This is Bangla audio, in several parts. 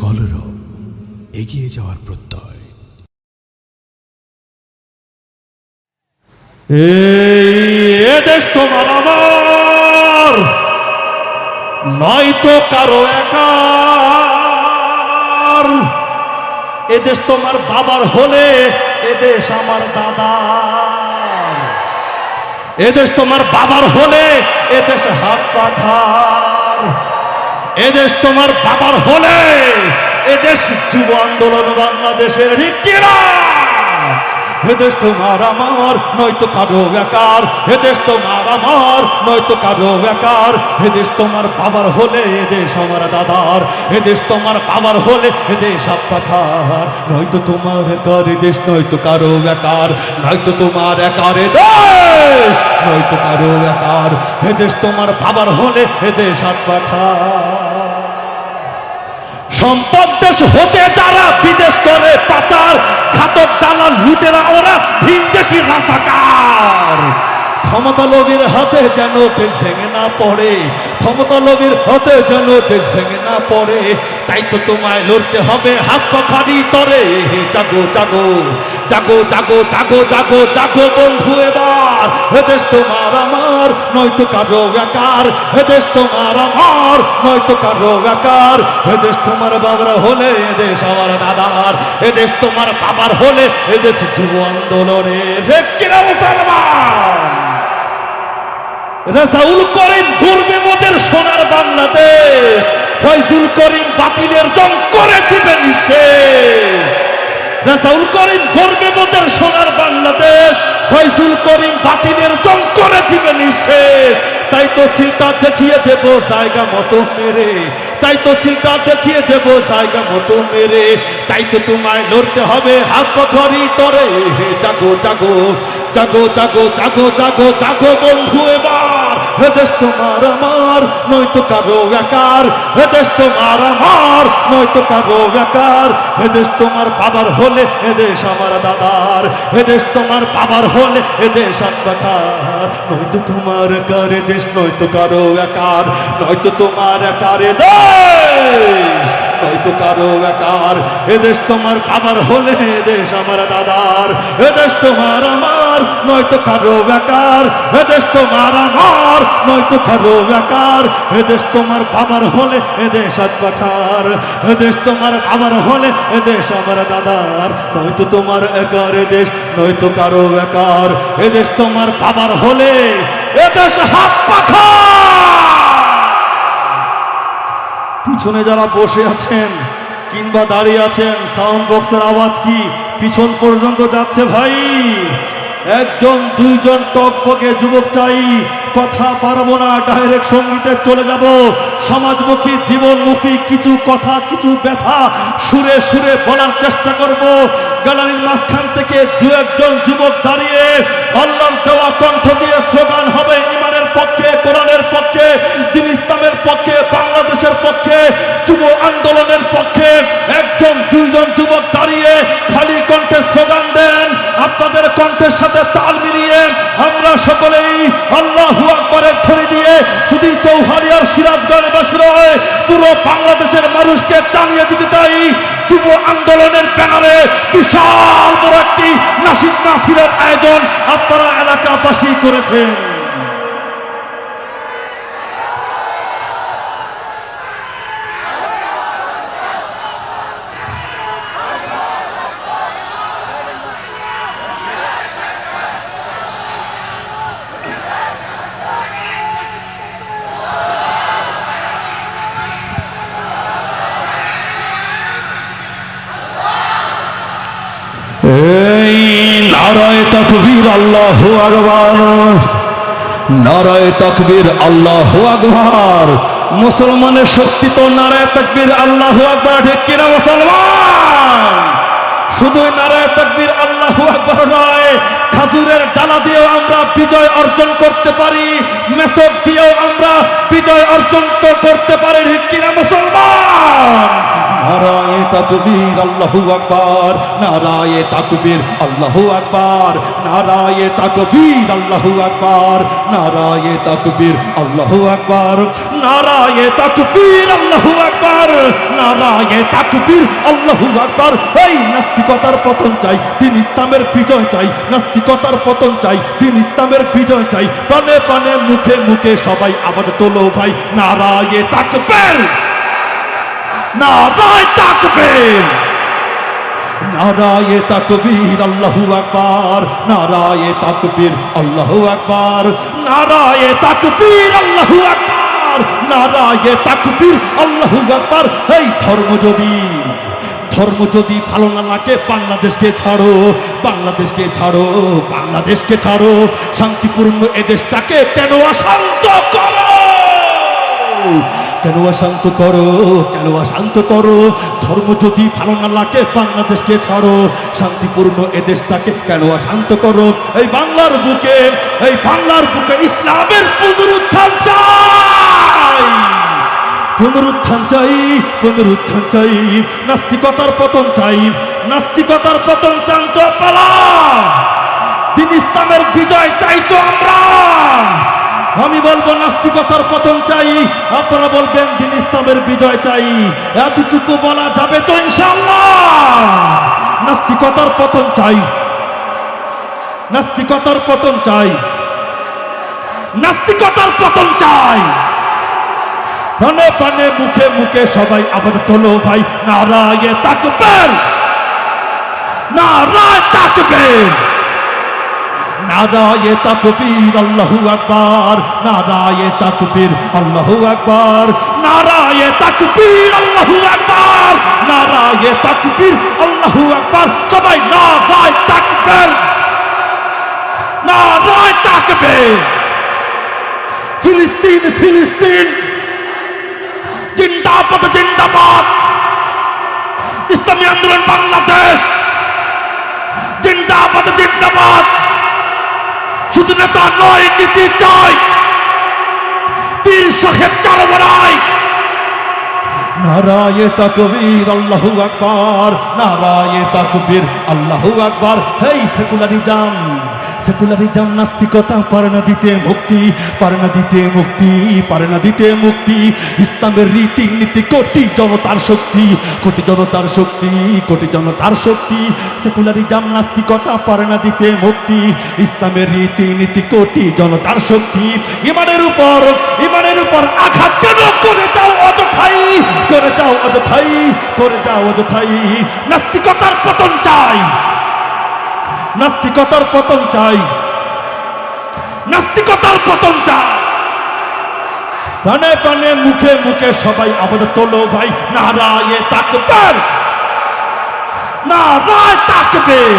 কলরব এগিয়ে যাওয়ার প্রত্যয়। এই দেশ তোমার আমার। নয়তো কারও একার। এদেশ তোমার বাবার হলে এদেশ আমার দাদার। এদেশ তোমার বাবার হলে, এদেশ হাত পাখার এদেশ তোমার বাবার হলে, এদেশ যুব আন্দোলন বাংলাদেশের রিকিরা এদেশ তোমার আমার নয়তো কারও বেকার এদেশ তোমার আমার নয়তো কারও বেকার এদেশ তোমার বাবার হলে এদেশ আমার দাদার। এদেশ তোমার বাবার হলে এদেশ আত্মাখার নয়তো তোমার একার এদেশ নয়তো কারও বেকার নয়তো তোমার একার এদেশ নয়তো কারও বেকার এদেশ তোমার বাবার হলে এদেশ আত্মাখার সম্পদ দেশ হতে যারা বিদেশ করে পাচার, ঘাতক, দালাল, লুটেরা, ওরা ভিনদেশি রাজাকার ক্ষমতা লোভীর হাতে যেন দেশ ভেঙে না পড়ে ক্ষমতা লোভীর হাতে যেন দেশ ভেঙে না পড়ে, তাই তো তোমায় লড়তে হবে হাত পাখারি তরে। হে জাগো জাগো জাগো জাগো জাগো জাগো জাগো বন্ধু এবার এদেশ তোমার আমার নয়তো কারও বেকার এদেশ তোমার আমার, নয়তো কারও বেকার এদেশ তোমার বাবার হলে এদেশ আমার দাদার। এদেশ তোমার বাবার হলে এদেশ যুব আন্দোলনের। কিনা করিম গর্বে মোদের সোনার বাংলাদেশ, ফয়জুল করিম বাতিলের জং করে দিবেন শেষ রেজাউল করিম গর্বে মোদের সোনার বাংলাদেশ, ফয়জুল করিম বাতিলের জং করে দিবেন শেষ তাই তো সিলটা দেখিয়ে দেব জায়গা মতো মেরে। তাই তো সিলটা দেখিয়ে দেব জায়গা মতো মেরে। তাই তো তোমায় লড়তে হবে হাত পথরি তরে। হে জাগো জাগো জাগো জাগো জাগো জাগো জাগো বন্ধু এবার। এদেশ তোমার আমার, নয়তো কারও একার। এদেশ তোমার আমার, নয়তো কারও একার। এদেশ তোমার বাবার হলে এদেশ আমার দাদার। এদেশ তোমার বাবার হলে এদেশ আত্মাকার। নয়তো তোমার একার এদেশ নয়তো কারও একার। নয়তো তোমার একার এদেশ নয়তো কারও একার। এদেশ তোমার বাবার হলে এদেশ আমার দাদার। এদেশ তোমার আমার নয়তো কারও বেকার। এদেশ তোমার আমার, নয়তো কারও বেকার। এদেশ তোমার বাবার হলে তোমার বাবার হলে আমার দাদার। নয়তো তোমার একার নয়তো কারও বেকার। তোমার বাবার হলে হাত পিছনে যারা বসে আছেন কিংবা দাঁড়িয়ে আছেন সাউন্ড বক্সের আওয়াজ কি? পিছন পর্যন্ত যাচ্ছে ভাই। একজন, দুইজন টকবকে যুবক চাই, কথা পারব না ডাইরেক্ট সঙ্গীতে চলে যাব। সমাজমুখী, জীবনমুখী, কিছু কথা, কিছু ব্যথা, সুরে সুরে বলার চেষ্টা করব। গ্যালারির মাঝখান থেকে দু একজন যুবক দাঁড়িয়ে আল্লাহর দেওয়া কণ্ঠ দিয়ে স্লোগান হবে ইমানের পক্ষে। করেছেন। এই নারায় তকবীর আল্লাহ আকবার। নারায় তকবীর আল্লাহ আকবার। মুসলমানের শক্তি তো নারায় তকবীর আল্লাহ আকবার, ঠিক কিনা মুসলমান? শুধু নারায় তকবীর আল্লাহ আকবার নয়, খাজুরের ডালা দিয়েও আমরা বিজয় অর্জন করতে পারি, মেসক দিয়েও আমরা বিজয় অর্জন করতে পারি, ঠিক কিনা মুসলমান? নারায় তাকবীর, আল্লাহু আকবার। নারায়ে তাকবীর, আল্লাহু আকবার। নারায়ে তাকবীর, আল্লাহু আকবার। নারায়ে তাকবীর, আল্লাহু আকবার। নারায়ে তাকবীর, আল্লাহু আকবার। নারায়ে তাকবীর, আল্লাহু আকবার। এই নাস্তিকতার পতন চাই, তিন ইসলামের বিজয় চাই। নাস্তিকতার পতন চাই, তিন ইসলামের বিজয় চাই। প্রাণে প্রাণে, মুখে মুখে সবাই আবার তোলো ভাই। নারায়ে তাকবীর! নারায় তাকবীর। নারায়ে তাকবীর, আল্লাহু আকবার। নারায়ে তাকবীর, আল্লাহু আকবার। নারায়ে তাকবীর, আল্লাহু আকবার। নারায়ে তাকবীর, আল্লাহু আকবার। এই ধর্ম যদি ধর্ম যদি ভালো না লাগে, বাংলাদেশকে ছাড়ো বাংলাদেশকে ছাড়ো বাংলাদেশকে ছাড়ো। শান্তিপূর্ণ এ দেশটাকে কেন অশান্ত করো? কেন শান্ত করো কেন শান্ত করো। ধর্ম যদি ভালো না লাগে, বাংলাদেশকে ছাড়ো। শান্তিপূর্ণ এ দেশটাকে কেন শান্ত করো। এই বাংলার বুকে, এই বাংলার বুকে ইসলামের পুনরুত্থান চাই। পুনরুত্থান চাই পুনরুত্থান চাই। নাস্তিকতার পতন চাই, নাস্তিকতার পতন চান তো পালা। দিন ইসলামের বিজয় চাই তো আমরা। আমি বলব নাস্তিকতার পতন চাই। আপনারা বলবেন দিন ইসলামের বিজয় চাই। এতটুকু বলা যাবে তো নাস্তিকতার পতন চাই। নাস্তিকতার পতন চাই। নাস্তিকতার পতন চাই। প্রাণে প্রাণে, মুখে মুখে সবাই আবার তোলো ভাই। নারায়ে তাকবের। নারায় তাকবের। নারায়ে তাকবীর, আল্লাহু আকবার। নারায়ে তাকবীর, আল্লাহু আকবার। নারায়ে তাকবীর, আল্লাহু আকবার। নারায়ে তাকবীর, আল্লাহু আকবার। সবাই নারায় তাকবীর। নারায় তাকবীর। ফিলিস্তিন ফিলিস্তিন। জিন্দাবাদ জিন্দাবাদ। ইসলামী আন্দোলন, বাংলাদেশ। জিন্দাবাদ জিন্দাবাদ। শুধু নেতা নয়, নীতি চাই। পীর সাহেব চারবরাই নারায়ে তাকবীর, আল্লাহু আকবার। নারায়ে তাকবীর, আল্লাহু আকবার। হেই সেকুলারিজম সেকুলারিজম নাস্তিকতা পারে না দিতে মুক্তি, পারে না দিতে মুক্তি, পারে না দিতে মুক্তি। ইসলামের রীতি নীতি কোটি জনতার শক্তি, কোটি জনতার শক্তি, কোটি জনতার শক্তি। সেকুলারিজম নাস্তিকতা পারে না দিতে মুক্তি, ইসলামের রীতি নীতি কোটি জনতার শক্তি। ইমানের উপর ইমানের উপর আঘাত কেন? করে যাও অযথাই, করে যাও অযথাই, করে যাও অযথাই। নাস্তিকতার পতন চাই নাস্তিকতার পতন চাই। নাস্তিকতার পতন চাই। প্রাণে প্রাণে, মুখে মুখে সবাই আবার তোলো ভাই। নারায়ে তাকবের। নারায় তাকবের।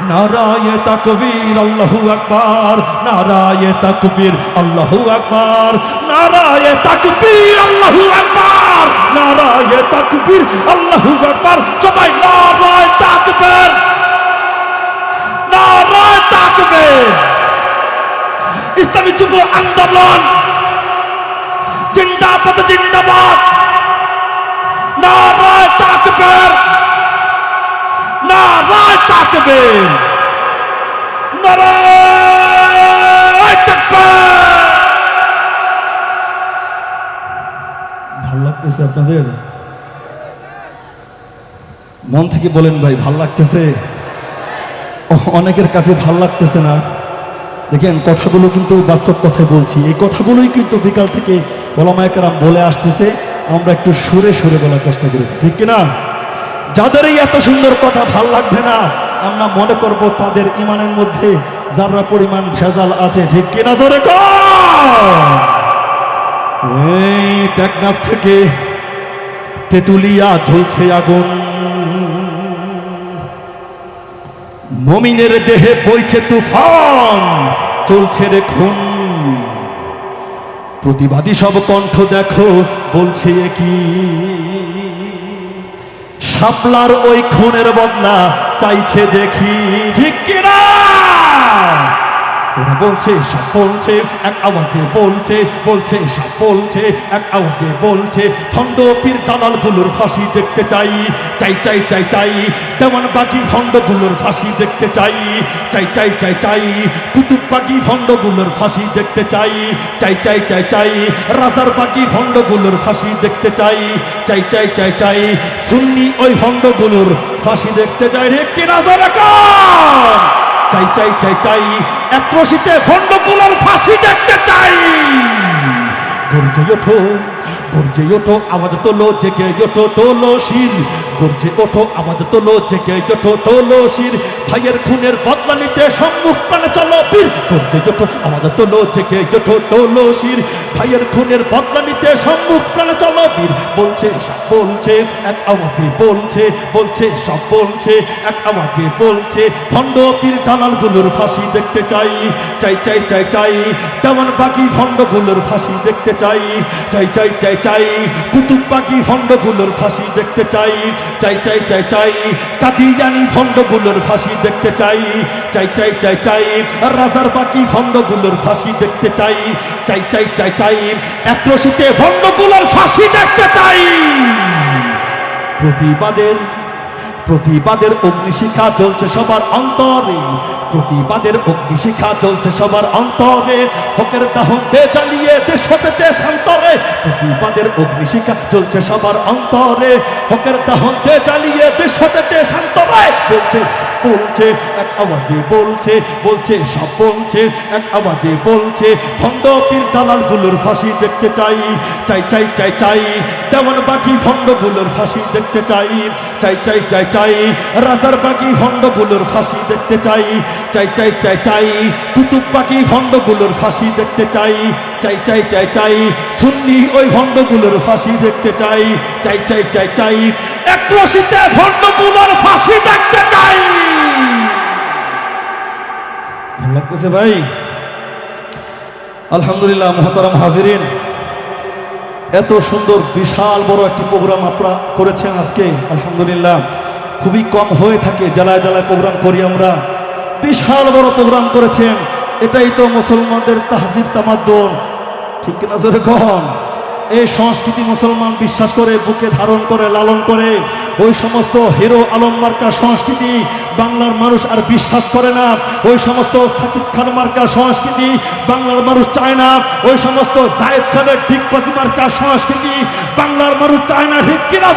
নারায়ে তাকবীর, আল্লাহু আকবার। নারায়ে তাকবীর, আল্লাহু আকবার। নারায়ে তাকবীর, আল্লাহু আকবার। নারায়ে তাকবীর, আল্লাহু আকবার। সবাই নারায়ে তাকবীর। নারায়ে তাকবীর ইসলামী যুব আন্দোলন জিন্দাবাদ জিন্দাবাদ নারায়ে তাকবীর নারায় তাকবীর নারায় তাকবীর ভালো লাগতেছে আপনাদের? মন থেকে বলেন ভাই, ভালো লাগতেছে। অনেকের কাছে ভালো লাগতেছে না। দেখেন, কথাগুলো কিন্তু বাস্তব কথাই বলছি। এই কথাগুলোই কিন্তু বিকাল থেকে ওলামায়কারাম বলে আসতেছে। আমরা একটু সুরে সুরে বলার চেষ্টা করেছি। ঠিক কিনা? যাদের এই এত সুন্দর কথা ভালো লাগবে না, আমরা মনে করব তাদের ইমানের মধ্যে যারা পরিমাণ ভেজাল আছে, ঠিক কিনা জোরে এই টেকনাফ থেকে তেতুলিয়া ঝুলছে আগুন। মমিনের দেহে বইছে তুফান, চলছে রে খুন। প্রতিবাদী সব কণ্ঠ দেখো, বলছে কি শাপলার ওই খুনের বদলা চাইছে দেখি। ঠিক কিনা? ওরা বলছে সব বলছে এক আওয়াজে বলছে বলছে সব বলছে এক আওয়াজে বলছে ভণ্ড পীর দালালগুলোর ফাঁসি দেখতে চাই চাই চাই চাই চাই তেমন বাকি ভণ্ডগুলোর ফাঁসি দেখতে চাই চাই চাই চাই চাই কুতুব বাকি ভণ্ডগুলোর ফাঁসি দেখতে চাই চাই চাই চাই চাই রাজার বাকি ভণ্ডগুলোর ফাঁসি দেখতে চাই চাই চাই চাই চাই সুন্নি ওই ভণ্ডগুলোর ফাঁসি দেখতে চাই রে কে রাজা রাখা চাই চাই চাই চাই এক রশিতে ভণ্ডগুলোর ফাঁসি দেখতে চাই। গর্জে ওঠো গর্জে ওঠো, আওয়াজ তোলো, জেগে ওঠো, তোলো শির গর্জে ওঠো, আওয়াজ তোলো, জেগে ওঠো তোলো শির। ভাইয়ের খুনের বদলা নিতে সম্মুখ প্রাণে চলো, বীর। গর্জে ওঠো আওয়াজ তোলো, জেগে ওঠো তোলো শির। ভাইয়ের খুনের বদলা নিতে সম্মুখ প্রাণে চলো, বীর। বলছে, সব বলছে, এক আওয়াজে বলছে বলছে, সব বলছে, এক আওয়াজে বলছে। ভণ্ড পীর দালালগুলোর ফাঁসি দেখতে চাই চাই চাই চাই চাই। তেমন বাকি ভণ্ডগুলোর ফাঁসি দেখতে চাই চাই চাই চাই চাই। কুতুব বাকি ভণ্ডগুলোর ফাঁসি দেখতে চাই চাই চাই চাই চাই। কাদিয়ানি ভণ্ডগুলোর ফাঁসি দেখতে চাই। চাই চাই চাই চাই। রাজার বাকি ভণ্ডগুলোর ফাঁসি দেখতে চাই। চাই চাই চাই চাই। একরশিতে ভণ্ডগুলোর ফাঁসি দেখতে চাই। প্রতিবাদের প্রতিবাদের অগ্নিশিখা চলছে সবার অন্তরে। প্রতিবাদের অগ্নিশিখা চলছে সবার অন্তরে। হকের দাহতে চালিয়ে দেশ হতে দেশান্তরে। প্রতিবাদের অগ্নিশিখা চলছে সবার অন্তরে। হকের দাহতে চালিয়ে দেশ হতে দেশান্তরে। বলছে বলছে, এক আওয়াজে বলছে বলছে, সব বলছে, এক আওয়াজে বলছে। ভণ্ড পীর দালালগুলোর ফাঁসি দেখতে চাই চাই চাই চাই চাই। তেমন বাকি ভণ্ডগুলোর ফাঁসি দেখতে চাই। চাই চাই চাই চাই। রাজার বাকি ভণ্ডগুলোর ফাঁসি দেখতে চাই। চাই চাই চাই চাই। কুতুব বাকি ভণ্ডগুলোর ফাঁসি দেখতে চাই। চাই চাই চাই চাই। সুন্নি ওই ভণ্ডগুলোর ফাঁসি দেখতে চাই। চাই চাই চাই চাই। এক রশিতে ভণ্ডগুলোর ফাঁসি দেখতে চাই। লাগতেছে ভাই? আলহামদুলিল্লাহ, মোহতারাম হাজিরিন। এত সুন্দর, বিশাল বড় একটি প্রোগ্রাম আপনারা করেছেন আজকে, আলহামদুলিল্লাহ। খুবই কম হয়ে থাকে জেলায় জেলায় প্রোগ্রাম করি আমরা। বিশাল বড় প্রোগ্রাম করেছেন। এটাই তো মুসলমানদের তাহজিব তামাদ্দন। ঠিক কিনা জোরে কখন এই সংস্কৃতি মুসলমান বিশ্বাস করে, বুকে ধারণ করে, লালন করে, ওই সমস্ত হিরো আলম মার্কা সংস্কৃতি বাংলার মানুষ আর বিশ্বাস করে না। ওই সমস্ত সাকিব খান মার্কা সংস্কৃতি বাংলার মানুষ চায় না। ওই সমস্ত জায়েদ খানের ডিগবাজি মার্কা সংস্কৃতি বাংলার মানুষ চায় না। ঠিক কিনা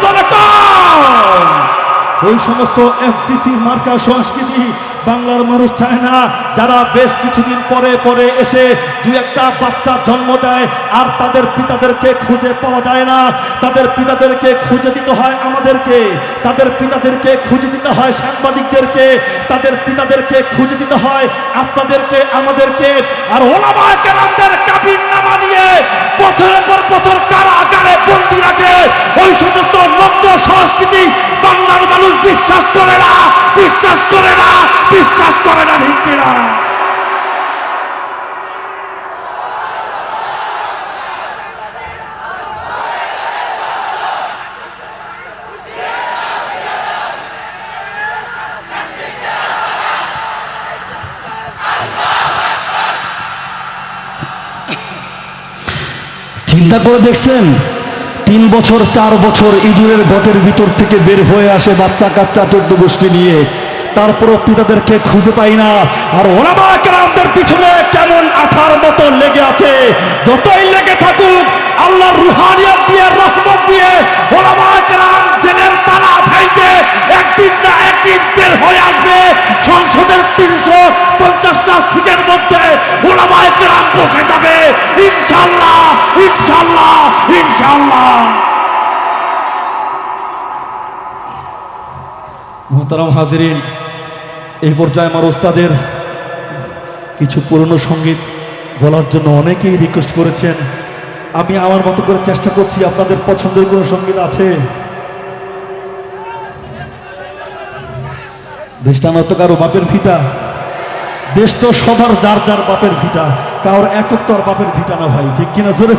ওই সমস্ত এফটিসি মার্কা সংস্কৃতি বাংলার মানুষ চায় না। যারা বেশ কিছুদিন পরে পরে এসে দু একটা বাচ্চা জন্ম দেয়, আর তাদের পিতাদেরকে খুঁজে পাওয়া যায় না। তাদের পিতাদেরকে খুঁজে দিতে হয় আমাদেরকে। তাদের পিতাদেরকে খুঁজে দিতে হয় সাংবাদিকদেরকে। তাদের পিতাদেরকে খুঁজে দিতে হয় আপনাদেরকে, আমাদেরকে। আর ওলামা কেরামদের চিন্তা করে দেখছেন? তিন বছর, চার বছর ইঁদুরের গটের ভিতর থেকে বের হয়ে আসে বাচ্চা কাচ্চা চোদ্দ গোষ্ঠী নিয়ে। তারপরও পিতাদেরকে খুঁজে পাই না। আর ওরা বা পিছনে কেমন আঠার হাজিরিন এই পর্যায়ে আমার ওস্তাদের কিছু পুরনো সংগীত বলার জন্য অনেকেই রিকোয়েস্ট করেছেন। আমি আমার মতো করে চেষ্টা করছি, আপনাদের পছন্দের কোনো সংগীত আছে? দেশটা নত কারও বাপের ফিটা। দেশ তো সবার যার যার বাপের ফিটা, কারোর আর বাপের ফিটা না ভাই, ঠিক কিনা? জোরে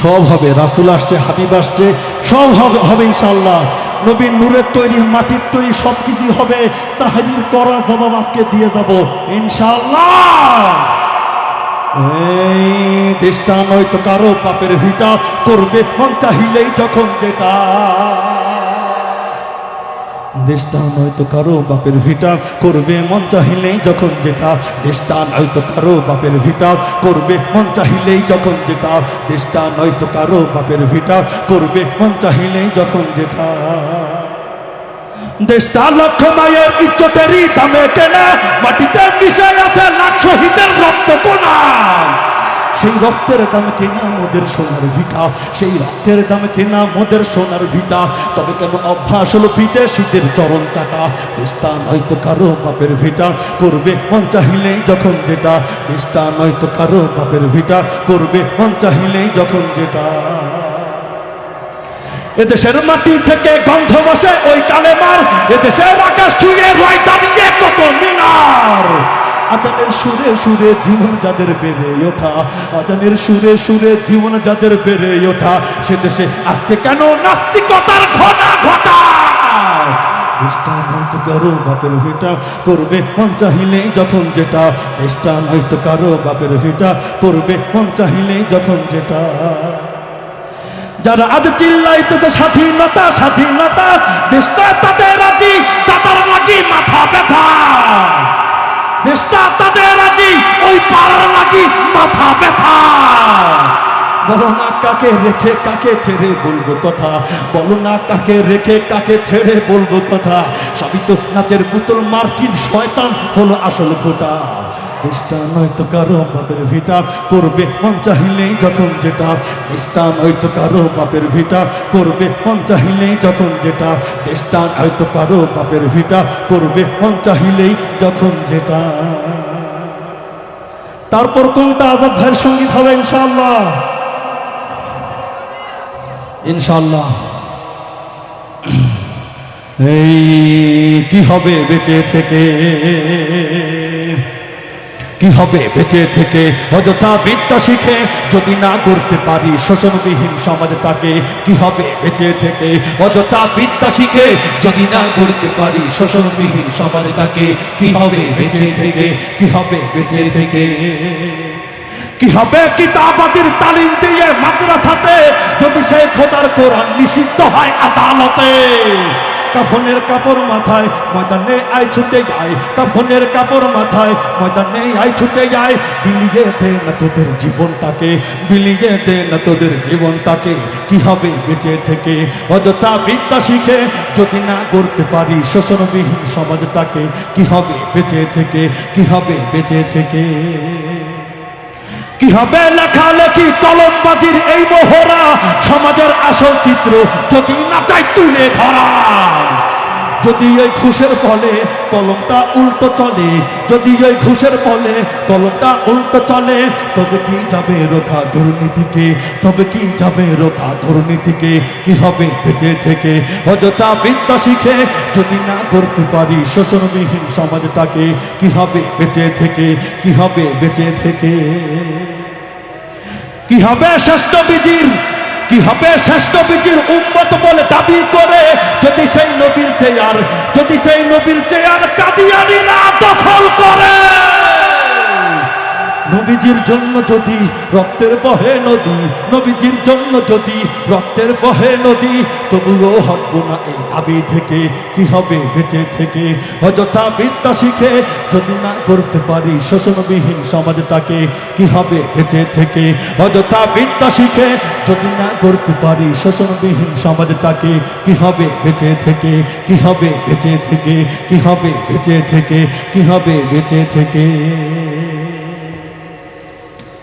সব হবে, রাসুল আসছে, হাবিব আসছে, সব হবে ইনশাল্লাহ নবীন নূরের তৈরি, মাটির তৈরি সব কিছুই হবে, তাহাজির করা জবাব আজকে দিয়ে যাব ইনশাল্লাহ এই দেশটা নয়তো কারও পাপের ভিটা, করবে মন চাহিলেই যখন যেটা। দেশটা নয়তো কারও বাপের ভিটা করবে, মন চাহিলেই যখন যেটা, দেশটা নয়তো কারও বাপের ভিটা করবে, মন চাহিলেই যখন যেটা, দেশটা নয়তো কারও বাপের ভিটা করবে, মন চাহিলেই যখন যেটা। দেশটা লক্ষ মায়ের ইজ্জতেরই দামে কেনা, মাটিতে মিশে আছে লাখ শহীদের রক্ত কোনা সেই রক্তের দামে কেনা মোদের সোনার ভিটা, সেই রক্তের দামে কেনা মোদের সোনার ভিটা। তবে কেন অভ্যাস হলো পিতে শীতের চরণ চাটা দেশটা নয়তো কারও বাপের ভিটা, করবে মন চাহিলেই যখন যেটা। দেশটা নয়তো কারও বাপের ভিটা, করবে মন চাহিলেই যখন যেটা। এদেশের মাটি থেকে গন্ধ বসে ওই কালে মার এদেশের আকাশ ছুঁয়ে রয় দাঁড়িয়ে কত মিনার। আদানের সুরে সুরে জীবন যাদের বেড়ে ওঠা আদানের সুরে সুরে জীবন যাদের বেড়ে ওঠা, সে দেশে আজকে কেন নাস্তিকতার ঘটা ঘটা? দেশটা নয়তো কারও বাপের ভিটা করবে, মন চাহিলে যখন যেটা। দেশটা নয়তো কারও বাপের ভিটা করবে, মন চাহিলে যখন যেটা। যারা আজ চিল্লাইতেছে স্বাধীনতা স্বাধীনতা, দেশটা তাদের রাজি, তাদের লাগি মাথা ব্যথা। দেশটা তাদের আজি, ওই পাড়ার লাগি মাথা ব্যথা। বলো না কাকে রেখে কাকে ছেড়ে বলব কথা, বলো কাকে রেখে কাকে ছেড়ে বলব কথা। নাচের পুতুল মার্কিন শয়তান হলো আসল ফোটা কারও বাপের ভিটা করবে মন চাহিলেই যখন যেটা। কারও বাপের ভিটা করবে মন চাহিলেই যখন যেটা। কারও বাপের ভিটা করবে মন চাহিলেই যখন যেটা। তারপর কোনটা আজাদ ভাইয়ের সংগীত হবে ইনশাল্লাহ ইনশাল্লাহ এই কি হবে বেঁচে থেকে? কি হবে? বেঁচে থেকে অযথা বিদ্যা শিখে যদি না করতে পারি শোষণবিহীন সমাজটাকে, কি হবে? বেঁচে থেকে অযথা বিদ্যা শিখে যদি না করতে পারি শোষণবিহীন সমাজটাকে, কি হবে? বেঁচে থেকে, কি হবে? বেঁচে থেকে। কি হবে? কিতাবাদির তালিম দিয়ে মাদ্রাসাতে যদি সেই খোদার কোরআন নিষিদ্ধ হয় আদালতে কাফনের কাপড় মাথায়, ময়দানে আই ছুটে যায় কাফনের কাপড় মাথায়, ময়দানে আই ছুটে যায় বিলিয়ে দে না তোদের জীবনটাকে, বিলিয়ে দে না তোদের জীবনটাকে। কি হবে বেঁচে থেকে? অযথা বিদ্যা শিখে যদি না করতে পারি শোষণবিহীন সমাজটাকে, কি হবে বেঁচে থেকে? কি হবে বেঁচে থেকে? কি হবে লেখালেখি কলমবাজির এই মোহরা? সমাজের আসল চিত্র যদি না চাই তুলে ধরা। যদি ওই ঘুষের ফলে কলমটা উল্টো চলে, যদি ওই ঘুষের ফলে কলমটা উল্টো চলে, তবে কি যাবে রোখা দুর্নীতিকে? তবে কি যাবে রোখা দুর্নীতিকে? কি হবে বেঁচে থেকে? অযথা বিদ্যা শিখে যদি না করতে পারি শোষণবিহীন সমাজটাকে, কি হবে বেঁচে থেকে? কি হবে বেঁচে থেকে? কি হবে শ্রেষ্ঠ বিজির কি হবে শ্রেষ্ঠ বীজের উম্মত বলে দাবি করে? যদি সেই নবীর চেয়ার যদি সেই নবীর চেয়ার কাদিয়ানিরা দখল করে। নবীজির জন্য যদি, রক্তের বহে নদী, নবীজির জন্য যদি, রক্তের বহে নদী, তবুও হব না এই দাবি থেকে, কি হবে বেঁচে থেকে? অযথা বিদ্যা শিখে যদি না করতে পারি, শোষণবিহীন সমাজটাকে কি হবে বেঁচে থেকে? অযথা বিদ্যা শিখে যদি না করতে পারি, শোষণবিহীন সমাজটাকে কি হবে বেঁচে থেকে? কি হবে বেঁচে থেকে? কি হবে বেঁচে থেকে? কি হবে বেঁচে থেকে?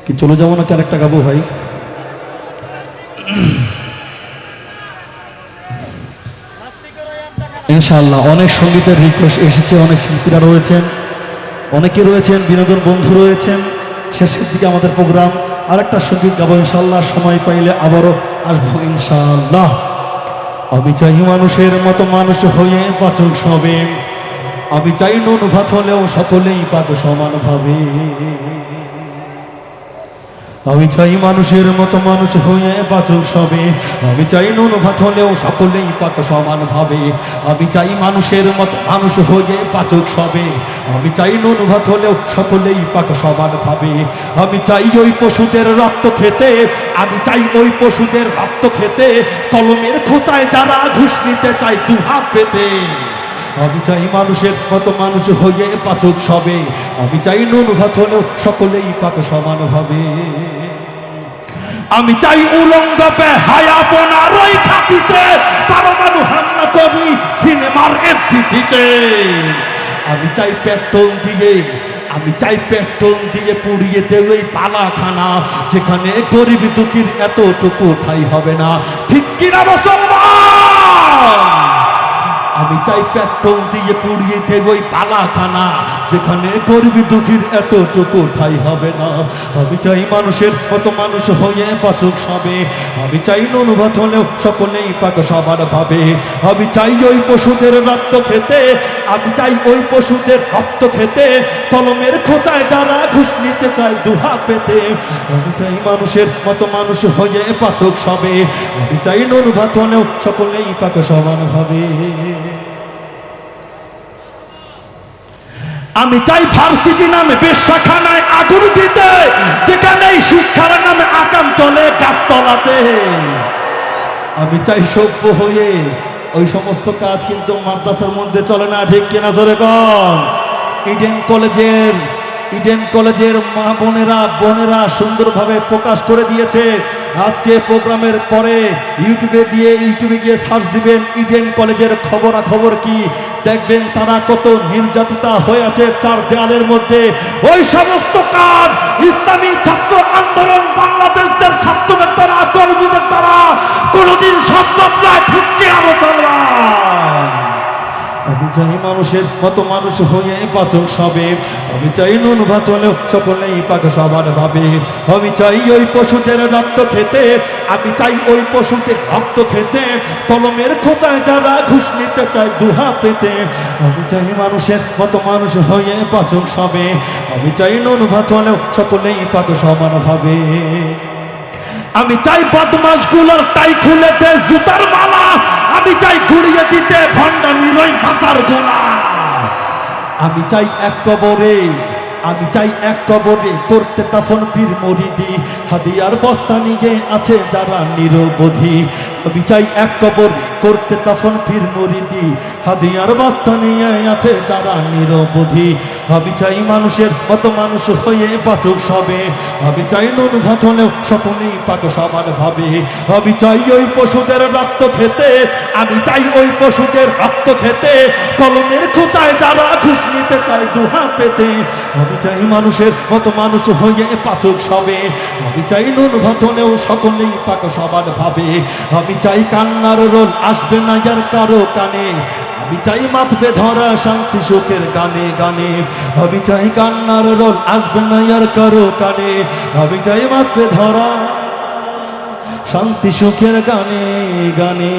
কি চলে যাব নাকি আরেকটা গাবো ভাই? ইনশাল্লাহ অনেক সঙ্গীতের রিকোয়েস্ট এসেছে, অনেক শিল্পীরা রয়েছেন, অনেকে রয়েছেন, বিনোদন বন্ধু রয়েছেন। শেষের দিকে আমাদের প্রোগ্রাম আর একটা সংগীত গাবো ইনশাল্লাহ সময় পাইলে আবারও আসব ইনশাল্লাহ আমি চাই মানুষের মতো মানুষ হয়ে পাচক সবে। আমি চাই নুন ভাত হলেও সকলেই পাক সমান ভাবে। আমি চাই মানুষের মতো মানুষ হয়ে বাঁচুক সবে। আমি চাই নুন ভাত হলেও সকলেই পাক সমান ভাবে। আমি চাই মানুষের মতো মানুষ হয়ে বাঁচুক সবে। আমি চাই নুন ভাত হলেও সকলেই পাক সমান ভাবে। আমি চাই ওই পশুদের রক্ত খেতে। আমি চাই ওই পশুদের রক্ত খেতে। কলমের খোঁচায় যারা ঘুষ নিতে চায় দুহাত পেতে। আমি চাই মানুষের মতো মানুষ হয়ে পাচক সবে। আমি চাই নুন ভাত হলেও সকলেই পাক সমান হবে আমি চাই উলঙ্গ হায়াপনার ওই খাতিতে পারমাণু হামলা করি সিনেমার এফডিসিতে। আমি চাই পেট্রোল দিয়ে, আমি চাই পেট্রোল দিয়ে পুড়িয়ে দেও এই পালাখানা, যেখানে গরিব দুঃখীর এতটুকু ঠাই হবে না। ঠিক কিনা মুসলমান? আমি চাই পেট্রোল দিয়ে পুড়িয়ে ওই পালাখানা, যেখানে গরিব দুঃখীর এতটুকু ঠাই হবে না। আমি চাই মানুষের কত মানুষ হয়ে বাচক সবে। আমি চাই ভাত হলেও সকলেই পাক সবার ভাবে। আমি চাই ওই পশুদের রক্ত খেতে, আমি চাই ওই পশুদের রক্ত খেতে। কলমের খোঁচায় যারা ঘুষ নিতে চায় দুহা পেতে। আমি চাই মানুষের মতো মানুষ হয়ে পাচক সবে। আমি চাই ভাত হলেও সকলেই পাক সমান ভাবে। আমি চাই ভার্সিটি নামে বেশাখানায় আগুন দিতে যেখানে শিক্ষার নামে আকাম চলে গাছতলাতে। আমি চাই সভ্য হয়ে ওই সমস্ত কাজ কিন্তু মাদ্রাসার মধ্যে চলে না, ঠিক কিনা জোরে কম ইডেন কলেজের ইডেন কলেজের মা বোনেরা বোনেরা সুন্দরভাবে প্রকাশ করে দিয়েছে। আজকে প্রোগ্রামের পরে ইউটিউবে দিয়ে ইউটিউবে গিয়ে সার্চ দিবেন ইডেন কলেজের খবরাখবর কি? দেখবেন তারা কত নির্যাতিতা হয়ে আছে চার দেয়ালের মধ্যে। ওই সমস্ত কাজ ইসলামী ছাত্র আন্দোলন, বাংলাদেশদের ছাত্রদের দ্বারা, কর্মীদের দ্বারা কোনোদিন সম্ভব নয়। চাই মানুষের মতো মানুষ হয়ে পাচক সবে। আমি চাই নুন ভাত হলেও সকলেই পাক সবার ভাবে। আমি চাই ওই পশুদের রক্ত খেতে, আমি চাই ওই পশুদের রক্ত খেতে। কলমের খোঁচায় যারা ঘুষ নিতে চায় দুহা পেতে। আমি চাই মানুষের মতো মানুষ হয়ে পাচক সবে। আমি চাই নুন ভাত হলেও সকলেই পাক সমান ভাবে। আমি চাই বদমাসগুলোর টাই খুলে দে জুতার মালা আমি চাই ঘুরিয়ে দিতে ভণ্ডামির ওই মাথার গোলা। আমি চাই এক কবরে, আমি চাই এক কবরে করতে তাফন পীর মরিদি। হাদিয়ার বস্তা নিয়ে আছে যারা নিরবধি। আমি চাই এক কবরে করতে তাফন পীর মরিদি। হাদিয়ার বস্তা নিয়ে আছে যারা নিরবধি। আমি চাই মানুষের মত মানুষ হয়ে বাচক সবে। আমি চাই নুন ভাত সকলেই পাক সমান ভাবে। আমি চাই ওই পশুদের রক্ত খেতে, আমি চাই ওই পশুদের রক্ত খেতে। কলমের খোঁচায় যারা ঘুষ নিতে চায় দুহা পেতে। আমি চাই মানুষের মতো মানুষ হয়ে পাচক সবে। আমি চাই নুন ভাত সকলেই পাক সমান ভাবে। আমি চাই কান্নার রোল, আসবে না যার কারও কানে। আমি চাই মাথবে ধরা শান্তি সুখের গানে গানে। আমি চাই কান্নার রোল, আসবে না আর কারও কানে। আমি চাই মাথবে ধরা শান্তি সুখের গানে গানে।